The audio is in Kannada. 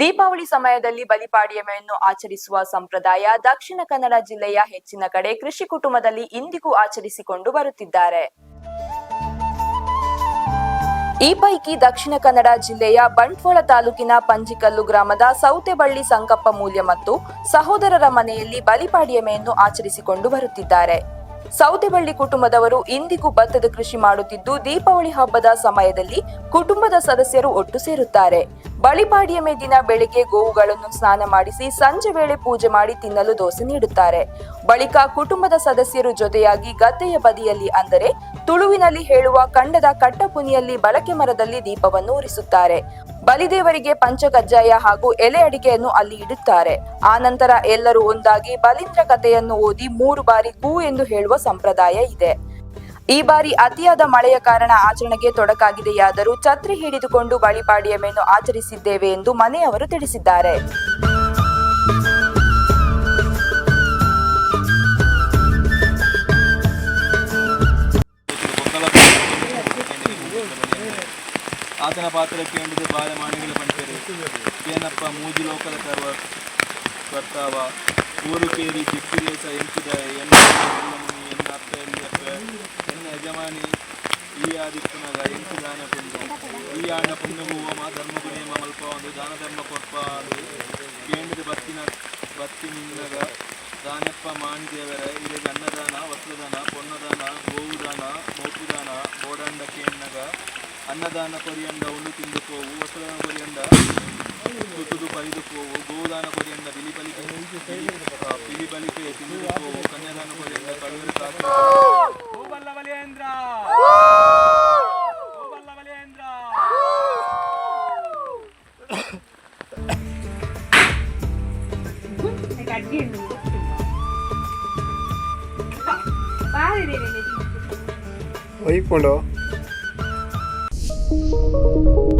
ದೀಪಾವಳಿ ಸಮಯದಲ್ಲಿ ಬಲಿಪಾಡ್ಯಮೆಯನ್ನು ಆಚರಿಸುವ ಸಂಪ್ರದಾಯ ದಕ್ಷಿಣ ಕನ್ನಡ ಜಿಲ್ಲೆಯ ಹೆಚ್ಚಿನ ಕಡೆ ಕೃಷಿ ಕುಟುಂಬದಲ್ಲಿ ಇಂದಿಗೂ ಆಚರಿಸಿಕೊಂಡು ಬರುತ್ತಿದ್ದಾರೆ. ಈ ಪೈಕಿ ದಕ್ಷಿಣ ಕನ್ನಡ ಜಿಲ್ಲೆಯ ಬಂಟ್ವಾಳ ತಾಲೂಕಿನ ಪಂಜಿಕಲ್ಲು ಗ್ರಾಮದ ಸೌತೆಬಳ್ಳಿ ಸಂಕಪ್ಪ ಮೂಲ್ಯ ಮತ್ತು ಸಹೋದರರ ಮನೆಯಲ್ಲಿ ಬಲಿಪಾಡ್ಯಮೆಯನ್ನು ಆಚರಿಸಿಕೊಂಡು ಬರುತ್ತಿದ್ದಾರೆ. ಸೌತೆಬಳ್ಳಿ ಕುಟುಂಬದವರು ಇಂದಿಗೂ ಭತ್ತದ ಕೃಷಿ ಮಾಡುತ್ತಿದ್ದು, ದೀಪಾವಳಿ ಹಬ್ಬದ ಸಮಯದಲ್ಲಿ ಕುಟುಂಬದ ಸದಸ್ಯರು ಒಟ್ಟು ಸೇರುತ್ತಾರೆ. ಬಳಿಪಾಡ್ಯಮೆ ದಿನ ಬೆಳಿಗ್ಗೆ ಗೋವುಗಳನ್ನು ಸ್ನಾನ ಮಾಡಿಸಿ ಸಂಜೆ ವೇಳೆ ಪೂಜೆ ಮಾಡಿ ತಿನ್ನಲು ದೋಸೆ ನೀಡುತ್ತಾರೆ. ಬಳಿಕ ಕುಟುಂಬದ ಸದಸ್ಯರು ಜೊತೆಯಾಗಿ ಗದ್ದೆಯ ಬದಿಯಲ್ಲಿ ಅಂದರೆ ತುಳುವಿನಲ್ಲಿ ಹೇಳುವ ಕಂಡದ ಕಟ್ಟಪುನಿಯಲ್ಲಿ ಬಳಕೆ ಮರದಲ್ಲಿ ದೀಪವನ್ನು ಉರಿಸುತ್ತಾರೆ. ಬಲಿದೇವರಿಗೆ ಪಂಚಕಜ್ಜಾಯ ಹಾಗೂ ಎಲೆ ಅಡಿಕೆಯನ್ನು ಅಲ್ಲಿ ಇಡುತ್ತಾರೆ. ಆ ನಂತರ ಎಲ್ಲರೂ ಒಂದಾಗಿ ಬಲಿಂದ್ರ ಕಥೆಯನ್ನು ಓದಿ ಮೂರು ಬಾರಿ ಕೂ ಎಂದು ಹೇಳುವ ಸಂಪ್ರದಾಯ ಇದೆ. ಈ ಬಾರಿ ಅತಿಯಾದ ಮಳೆಯ ಕಾರಣ ಆಚರಣೆಗೆ ತೊಡಕಾಗಿದೆಯಾದರೂ ಛತ್ರಿ ಹಿಡಿದುಕೊಂಡು ಬಳಿಪಾಡಿಯ ಮೇನು ಆಚರಿಸಿದ್ದೇವೆ ಎಂದು ಮನೆಯವರು ತಿಳಿಸಿದ್ದಾರೆ. ಆತನ ಪಾತ್ರಕ್ಕೆ ಎಂಬುದು ಬಾಯ ಮಾಣಿಗಳ ಪಂಚರು ಏನಪ್ಪ ಮೂಜಿ ಲೋಕದ ಕರ್ವ ಬರ್ತಾವ ಊರು ಕೇರಿ ದಿಕ್ಕಿರೇಸ ಎಂಪಿದ ಎನ್ನ ಎಲ್ಲಮುನಿ ಎನ್ನ ಅಪ್ಪ ಎಲ್ಲಿ ಅಪ್ಪ ಎನ್ನ ಯಜಮಾನಿ ಈ ಆದಿಪ್ಪನಾಗ ಎಂಟು ದಾನ ಪುಣ್ಯ ಈ ಆಣ ಪುಣ್ಯವು ಹೋಮ ಧರ್ಮಗು ನೇಮ ಮಲ್ಪ ಒಂದು ದಾನ ಧರ್ಮ ಕೊಪ್ಪ ಅದು ಕೇಂದ್ರದ ಬತ್ತಿನ ಬತ್ತಿನಿಂದಾಗ ದಾನಪ್ಪ ಮಾಣಿದೇವರ ಇದಕ್ಕೆ ಅನ್ನದಾನ ಅನ್ನದಾನ ಕೊರಿಯಂಡ ಉಂಡು ತಿಂದು ಪೋವು ವಸ್ತ್ರದಾನ ಕೊರಿಯಂಡ ತುತ್ತುದು ಪರಿದು ಪೋವು ಗೋದಾನ ಕೊರಿಯಂಡ ಬಿಲಿ ಬಲಿಕೆ ಆ, ಬಿಲಿ ಬಲಿಕೆ ತಿಂದು ಪೋವು ಕನ್ಯಾದಾನ ಕೊರಿಯಂಡ ಕಳುವರು ಕಾಸು ಬಲ್ಲವಲೇಂದ್ರ ಬಲ್ಲವಲೇಂದ್ರ ಒಯ್ಕೊಂಡು Thank you.